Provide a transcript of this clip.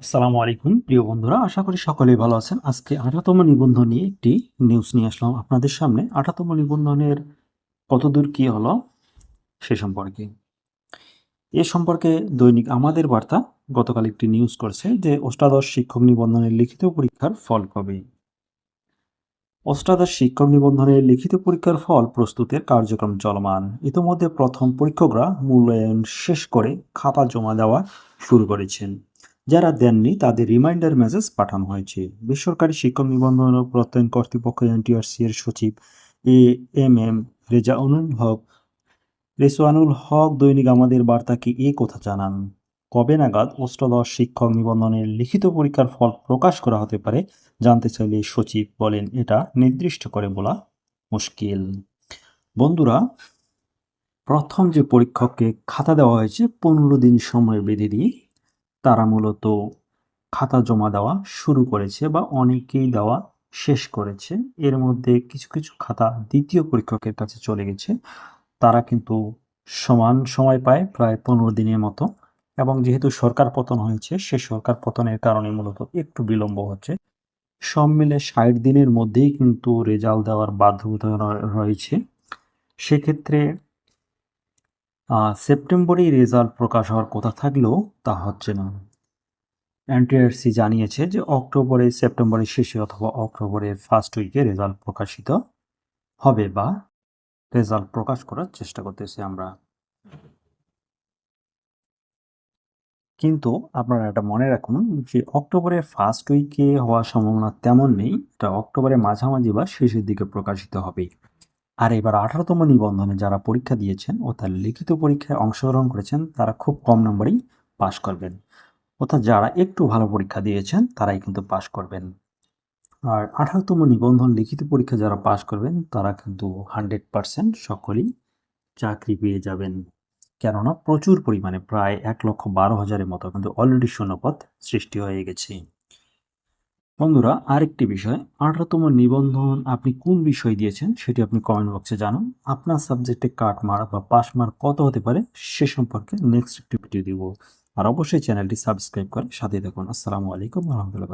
আসসালামু আলাইকুম, প্রিয় বন্ধুরা। আশা করি সকলেই ভালো আছেন। আজকে আঠাতম নিবন্ধন নিয়ে একটি নিউজ নিয়ে আসলাম আপনাদের সামনে। আঠাতম নিবন্ধনের কতদূর কি হলো সে সম্পর্কে। এ সম্পর্কে দৈনিক আমাদের বার্তা গতকাল একটি নিউজ করছে যে অষ্টাদশ শিক্ষক নিবন্ধনের লিখিত পরীক্ষার ফল কবে। অষ্টাদশ শিক্ষক নিবন্ধনের লিখিত পরীক্ষার ফল প্রস্তুতের কার্যক্রম চলমান। ইতিমধ্যে প্রথম পরীক্ষকরা মূল্যায়ন শেষ করে খাতা জমা দেওয়া শুরু করেছেন। যারা দেননি, তাদের রিমাইন্ডার মেসেজ পাঠানো হয়েছে। বেসরকারি শিক্ষক নিবন্ধন ও প্রত্যয়ন কর্তৃপক্ষ এনটিআরসি এর সচিব এ এম এম রেজাউনুল হক। রেসওয়ানুল হক দৈনিক আমাদের বার্তাকে এ কথা জানান, কবে নাগাদ অষ্টদশ শিক্ষক নিবন্ধনের লিখিত পরীক্ষার ফল প্রকাশ করা হতে পারে জানতে চাইলে সচিব বলেন, এটা নির্দিষ্ট করে বলা মুশকিল। বন্ধুরা, প্রথম যে পরীক্ষককে খাতা দেওয়া হয়েছে, পনেরো দিন সময় বেঁধে দিয়ে তারা মূলত খাতা জমা দেওয়া শুরু করেছে বা অনেকেই দেওয়া শেষ করেছে। এর মধ্যে কিছু কিছু খাতা দ্বিতীয় পরীক্ষকের কাছে চলে গেছে। তারা কিন্তু সমান সময় পায়, প্রায় পনেরো দিনের মতো। এবং যেহেতু সরকার পতন হয়েছে, সে সরকার পতনের কারণে মূলত একটু বিলম্ব হচ্ছে। সব মিলে ষাট দিনের মধ্যেই কিন্তু রেজাল্ট দেওয়ার বাধ্যতা রয়েছে। সেক্ষেত্রে সেপ্টেম্বরেই রেজাল্ট প্রকাশ হওয়ার কথা থাকলেও তা হচ্ছে না। এনটিআরসি জানিয়েছে যে অক্টোবরে, সেপ্টেম্বরের শেষে অথবা অক্টোবরের ফার্স্ট উইকে রেজাল্ট প্রকাশিত হবে বা রেজাল্ট প্রকাশ করার চেষ্টা করতেছি আমরা। কিন্তু আপনারা এটা মনে রাখুন যে অক্টোবরের ফার্স্ট উইকে হওয়ার সম্ভাবনা তেমন নেই, এটা অক্টোবরের মাঝামাঝি বা শেষের দিকে প্রকাশিত হবে আর এবার আঠারোতম নিবন্ধনে যারা পরীক্ষা দিয়েছেন তার লিখিত পরীক্ষায় অংশগ্রহণ করেছেন, তারা খুব কম নম্বরেই পাশ করবেন। অর্থাৎ যারা একটু ভালো পরীক্ষা দিয়েছেন, তারাই কিন্তু পাশ করবেন। আর আঠারোতম নিবন্ধন লিখিত পরীক্ষা যারা পাশ করবেন, তারা কিন্তু হান্ড্রেড পারসেন্ট সকলেই চাকরি পেয়ে যাবেন। কেননা প্রচুর পরিমাণে, প্রায় এক লক্ষ বারো হাজারের মতো কিন্তু অলরেডি শূন্যপদ সৃষ্টি হয়ে গেছে। বন্ধুরা, আরেকটি বিষয়। আঠারোতম নিবন্ধন আপনি কোন বিষয় দিয়েছেন সেটি আপনি কমেন্ট বক্সে জানান। আপনার সাবজেক্টে কাট মার্ক বা পাস মার্ক কত হতে পারে সে সম্পর্কে নেক্সট একটি ভিডিও দিব। আর অবশ্যই চ্যানেলটি সাবস্ক্রাইব করে সাথে দেখুন আসসালামু আলাইকুম রহমতুল্লাহ